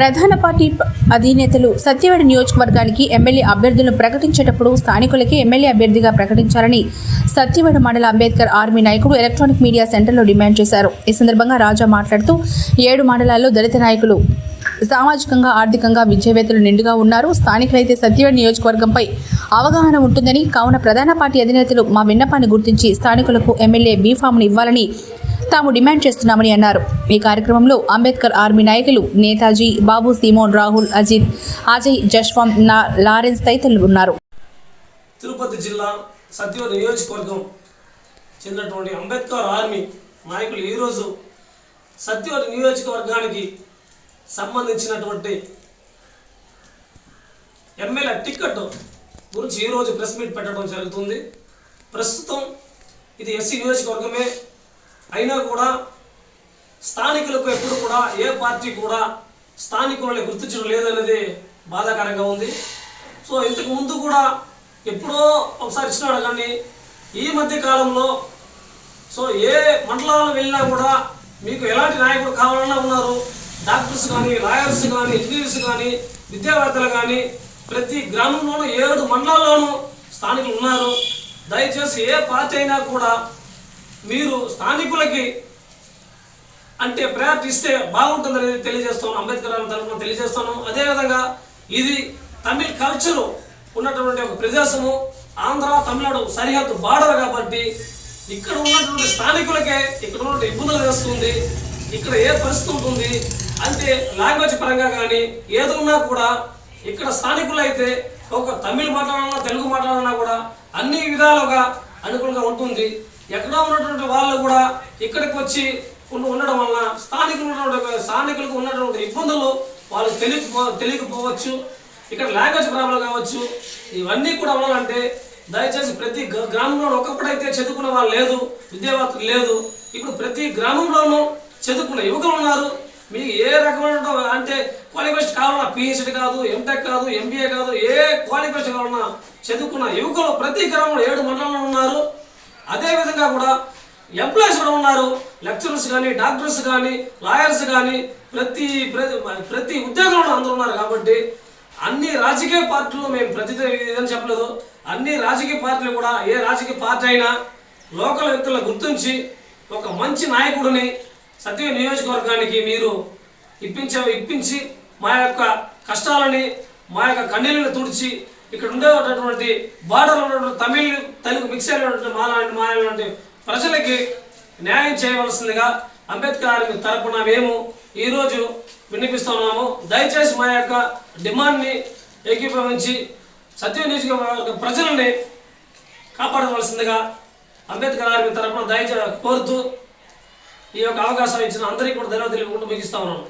ప్రధాన పార్టీ అధినేతలు సత్యవేడి నియోజకవర్గానికి ఎమ్మెల్యే అభ్యర్థులను ప్రకటించేటప్పుడు స్థానికులకి ఎమ్మెల్యే అభ్యర్థిగా ప్రకటించాలని సత్యవేడు మండల అంబేద్కర్ ఆర్మీ నాయకుడు ఎలక్ట్రానిక్ మీడియా సెంటర్లో డిమాండ్ చేశారు. ఈ సందర్భంగా రాజా మాట్లాడుతూ ఏడు మండలాల్లో దళిత నాయకులు సామాజికంగా ఆర్థికంగా విద్యావేత్తలు నిండుగా ఉన్నారు. స్థానికులైతే సత్యవేడి నియోజకవర్గంపై అవగాహన ఉంటుందని కావున ప్రధాన పార్టీ అధినేతలు మా విన్నపాన్ని గుర్తించి స్థానికులకు ఎమ్మెల్యే బీఫామ్ను ఇవ్వాలని తాము డిమాండ్ చేస్తున్నామని అన్నారు. ఈ కార్యక్రమంలో అంబేద్కర్ ఆర్మీ నాయకులు నేతాజీ బాబు సీమోన్ రాహుల్ అజిత్ అజయ్ జస్వాం నా లారెన్స్ తదితరులు ఉన్నారు. తిరుపతి జిల్లా సత్యవ నియోజకవర్గం చెందినటువంటి అంబేద్కర్ ఆర్మీ నాయకులు ఈరోజు సత్యవ నియోజకవర్గానికి సంబంధించినటువంటి ఎమ్మెల్యే టికెట్ గురించి ఈరోజు ప్రెస్ మీట్ పెట్టడం జరుగుతుంది. ప్రస్తుతం ఇది ఎస్సీ నియోజకవర్గమే అయినా కూడా స్థానికులకు ఎప్పుడు కూడా ఏ పార్టీ కూడా స్థానికులని గుర్తించడం లేదనేది బాధాకరంగా ఉంది. సో ఇంతకు ముందు కూడా ఎప్పుడో ఒకసారి ఇచ్చినాడు కానీ ఈ మధ్య కాలంలో సో ఏ మండలాలను వెళ్ళినా కూడా మీకు ఎలాంటి నాయకుడు కావాలన్నా ఉన్నారు. డాక్టర్స్ కానీ లాయర్స్ కానీ ఇంజనీర్స్ కానీ విద్యావేత్తలు కానీ ప్రతి గ్రామంలోనూ ఏడు మండలాల్లోనూ స్థానికులు ఉన్నారు. దయచేసి ఏ పార్టీ అయినా కూడా మీరు స్థానికులకి అంటే ప్రయారిటీ ఇస్తే బాగుంటుందని తెలియజేస్తాను. అంబేద్కర్ గారి తరఫున తెలియజేస్తాను. అదేవిధంగా ఇది తమిళ్ కల్చర్ ఉన్నటువంటి ఒక ప్రదేశము. ఆంధ్ర తమిళనాడు సరిహద్దు బార్డర్ కాబట్టి ఇక్కడ ఉన్నటువంటి స్థానికులకే ఇక్కడ ఉన్నటువంటి ఇబ్బందులు తెస్తుంది. ఇక్కడ ఏ పరిస్థితి ఉంటుంది? అంటే లాంగ్వేజ్ పరంగా కానీ ఏది ఉన్నా కూడా ఇక్కడ స్థానికులు అయితే ఒక తమిళ్ మాట్లాడాలన్నా తెలుగు మాట్లాడాలన్నా కూడా అన్ని విధాలుగా అనుకూలంగా ఉంటుంది. ఎక్కడో ఉన్నటువంటి వాళ్ళు కూడా ఇక్కడికి వచ్చి ఉండడం వలన స్థానికులు ఉన్నటువంటి స్థానికులకు ఉన్నటువంటి ఇబ్బందులు వాళ్ళకి తెలియకపో తెలియకపోవచ్చు. ఇక్కడ లాంగ్వేజ్ ప్రాబ్లం కావచ్చు. ఇవన్నీ కూడా అవ్వాలంటే దయచేసి ప్రతి గ్రామంలో ఒకప్పుడైతే చదువుకున్న వాళ్ళు లేదు విద్యావేత్తలు లేదు. ఇప్పుడు ప్రతి గ్రామంలోనూ చదువుకున్న యువకులు ఉన్నారు. మీకు ఏ రకమైన అంటే క్వాలిఫికేషన్ కావాలన్నా పిహెచ్డి కాదు ఎంటెక్ కాదు ఎంబీఏ కాదు ఏ క్వాలిఫికేషన్ కావాలన్నా చదువుకున్న యువకులు ప్రతి గ్రామంలో ఏడు మండలంలో ఉన్నారు. అదేవిధంగా కూడా ఎంప్లాయీస్ కూడా ఉన్నారు. లెక్చరర్స్ కానీ డాక్టర్స్ కానీ లాయర్స్ కానీ ప్రతి ప్రతి- ప్రతి ఉద్యోగంలో అందరూ ఉన్నారు కాబట్టి అన్ని రాజకీయ పార్టీలు మేము ప్రతి ఇదని చెప్పలేదు. అన్ని రాజకీయ పార్టీలు కూడా ఏ రాజకీయ పార్టీ అయినా లోకల్ వ్యక్తులను గుర్తించి ఒక మంచి నాయకుడిని సత్య నియోజకవర్గానికి మీరు ఇప్పించే ఇప్పించి మా యొక్క కష్టాలని మా యొక్క కన్నీళ్ళని తుడిచి ఇక్కడ ఉండేటటువంటి బార్డర్లో ఉన్నటువంటి తమిళ్ తెలుగు మిక్స్ అయినటువంటి మాలాంటి మాలాంటి ప్రజలకి న్యాయం చేయవలసిందిగా అంబేద్కర్ తరపున మేము ఈరోజు విన్నపిస్తున్నాము దయచేసి మా యొక్క డిమాండ్ని ఏకీభవించి సత్య నియోజకవర్గ ప్రజలని కాపాడవలసిందిగా అంబేద్కర్ గారి తరపున దయచే కోరుతూ ఈ యొక్క అవకాశం ఇచ్చిన అందరికీ కూడా ధన్యవాదాలు తెలియకుండా ముగిస్తా ఉన్నాను.